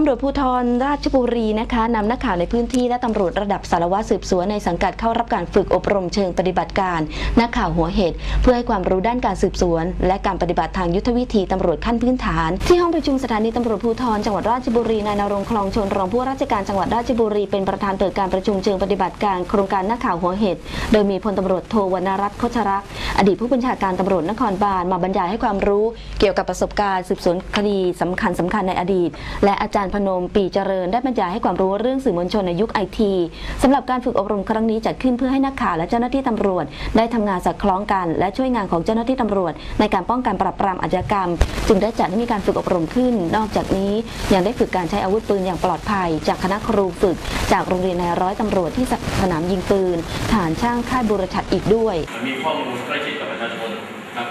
ตำรวจภูธรราชบุรีนะคะนำนักข่าวในพื้นที่และตำรวจระดับสารวัตรสืบสวนในสังกัดเข้ารับการฝึกอบรมเชิงปฏิบัติการ นักข่าวหัวเหตุเพื่อให้ความรู้ด้านการสืบสวน และการปฏิบัติทางยุทธวิธีตำรวจขั้นพื้นฐาน ที่ห้องประชุมสถานีตำรวจภูธรจังหวัดราชบุรีนายนรงคลองชนรองผู้ราชการจังหวัดราชบุรีเป็นประธานเปิดการประชุมเชิงปฏิบัติการโครงการนักข่าวหัวเหตุโดยมีพลตำรวจโทวรรณรัตน์โคชรักอดีตผู้บัญชาการตำรวจนครบาลมาบรรยายให้ความรู้ เกี่ยวกับประสบการณ์สืบสวนคดีสำคัญสำคัญในอดีต และอาจารย์พนมปีเจริญได้บรรยายให้ความรู้เรื่องสื่อมวลชนในยุคไอทีสำหรับการฝึกอบรมครั้งนี้จัดขึ้นเพื่อให้นักข่าวและเจ้าหน้าที่ตำรวจ ได้ทำงานสอดคล้องกัน และช่วยงานของเจ้าหน้าที่ตำรวจ ในการป้องกันปราบปรามอาชญากรรม จึงได้จัดให้มีการฝึกอบรมขึ้น นอกจากนี้ยังได้ฝึกการใช้อาวุธปืนอย่างปลอดภัย จากคณะครูฝึก จากโรงเรียนนายร้อยตำรวจที่สนามยิงปืนฐานช่างค่ายบุรชัดอีกด้วย มีข้อมูลใกล้ชิดกับประชาชนครับ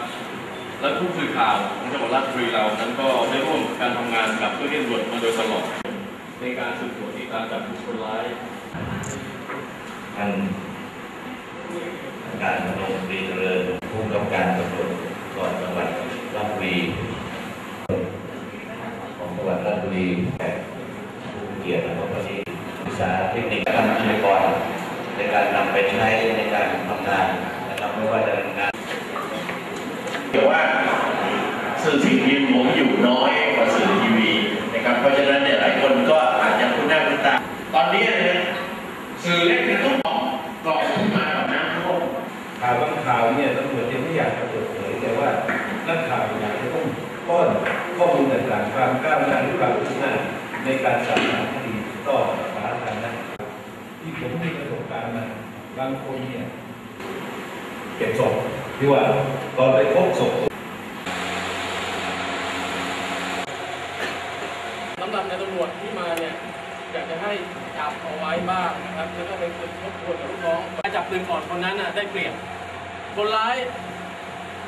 และผู้สื่อข่าวของจังหวัดราชบุรีเรานั้นก็ได้ร่วมการทำงานกับเจ้าหน้าที่ตำรวจมาโดยตลอด ในการสืบสวนติดตามจับกลุ่มคนร้ายท่านการดำรงตรีเจริญผู้กำกับการตำรวจก่อนจังหวัดราชบุรีของจังหวัดราชบุรีแต่ผู้เกียรติและวันนี้ศึกษาเทคนิคการวิทยากรในการนำไปใช้ในการทำงานนะครับไม่ว่าจะเป็นงาน เดี๋ยวว่าสื่อสิ่งพิมพ์ผมอยู่น้อยกว่าสื่อทีวีนะครับ เพราะฉะนั้นเนี่ยหลายคนก็อาจจะคุ้นหน้าคุ้นตา ตอนนี้เนี่ยสื่อเล็กเนี่ยต้องกล่องกล่องขึ้นมากับน้ำท่วมข่าวบางข่าวเนี่ยตำรวจยังไม่อยากจะเปิดเผยแต่ว่านักข่าวอยากจะต้องป้อนข้อมูลต่างๆความก้าวหน้าหรือความคืบหน้าในการสารคดีต่อสาธารณะที่ผมมีประสบการณ์มาบางคนเนี่ยเก็บศพ ที่ว่าตอนไปพบศพสำหรับในตำรวจที่มาเนี่ยอยากจะให้จับเอาไว้บ้างนะครับแล้วก็ไปคุยทบทวนกับลูกน้องการจับปืนก่อนคนนั้นน่ะได้เปรียบคนร้าย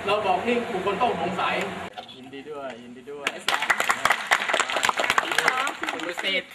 เราบอกนี่บุคคลต้องสงสัยยินดีด้วยยินดีด้วยคุณประสิทธิ์